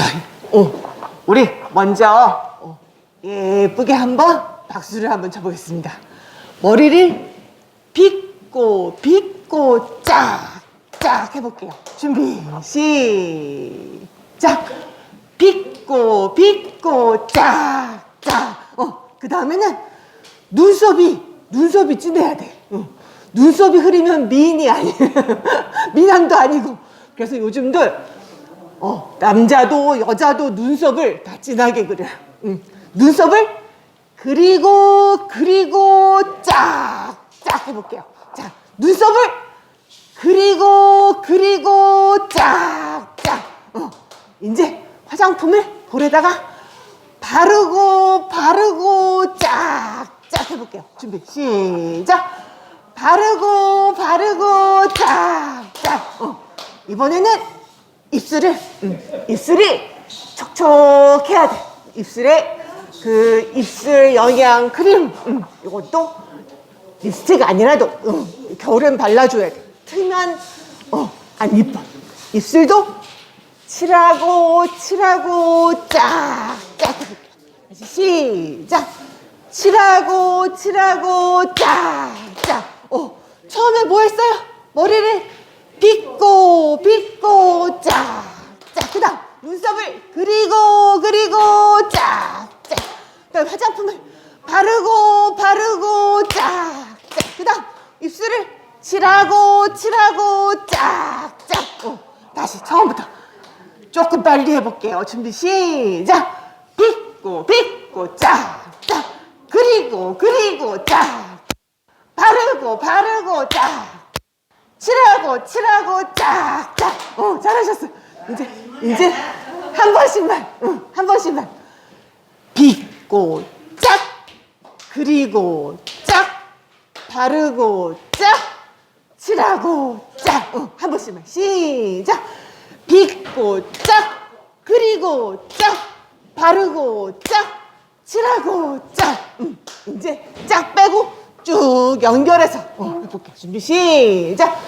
저희, 어, 우리 먼저 어, 예쁘게 한번 박수를 한번 쳐보겠습니다. 머리를 빗고 빗고 짝짝 해볼게요. 준비 시작. 빗고 빗고 짝짝. 어, 그 다음에는 눈썹이 눈썹이 진해야 돼. 어. 눈썹이 흐리면 미인이 아니 미남도 아니고. 그래서 요즘들 어, 남자도 여자도 눈썹을 다 진하게 그려. 응. 눈썹을 그리고 그리고 짝짝 해볼게요. 자, 눈썹을 그리고 그리고 짝짝. 어, 이제 화장품을 볼에다가 바르고 바르고 짝짝 해볼게요. 준비 시작. 바르고 바르고 짝짝. 어, 이번에는 입술을 음, 입술이 촉촉해야 돼. 입술에 그 입술 영양 크림 음, 이것도 립스틱 아니라도 음, 겨울엔 발라줘야 돼. 틀면 어 안 이뻐. 입술도 칠하고 칠하고 해볼게요. 다시 시작. 칠하고 칠하고 짝짝. 어 처음에 뭐 했어요? 머리를 빗고 짝짝. 그다음 눈썹을 그리고 그리고 짝짝. 그다음 화장품을 바르고 바르고 짝짝. 그다음 입술을 칠하고 칠하고 짝짝. 어, 다시 처음부터 조금 빨리 해볼게요. 준비 시작. 빗고 빗고 짝짝. 그리고 그리고 짝. 바르고 바르고 짝. 칠하고 칠하고 짝짝. 어 잘하셨어. 이제 이제 한 번씩만, 응, 한 번씩만. 빗고 짝. 그리고 짝. 바르고 짝. 칠하고 짝. 어, 한 번씩만 시작. 빗고 짝. 그리고 짝. 바르고 짝. 칠하고 짝. 음, 이제 짝 빼고 쭉 연결해서 어, 해볼게요. 준비 시작.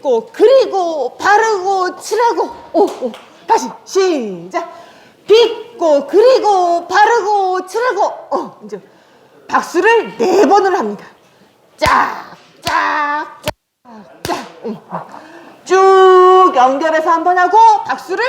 빗고 그리고 바르고 칠하고 오, 오. 다시 시작. 빗고 그리고 바르고 칠하고 어, 이제 박수를 네 번을 합니다. 짝, 짝, 짝, 짝. 응. 쭉 연결해서 한 번 하고 박수를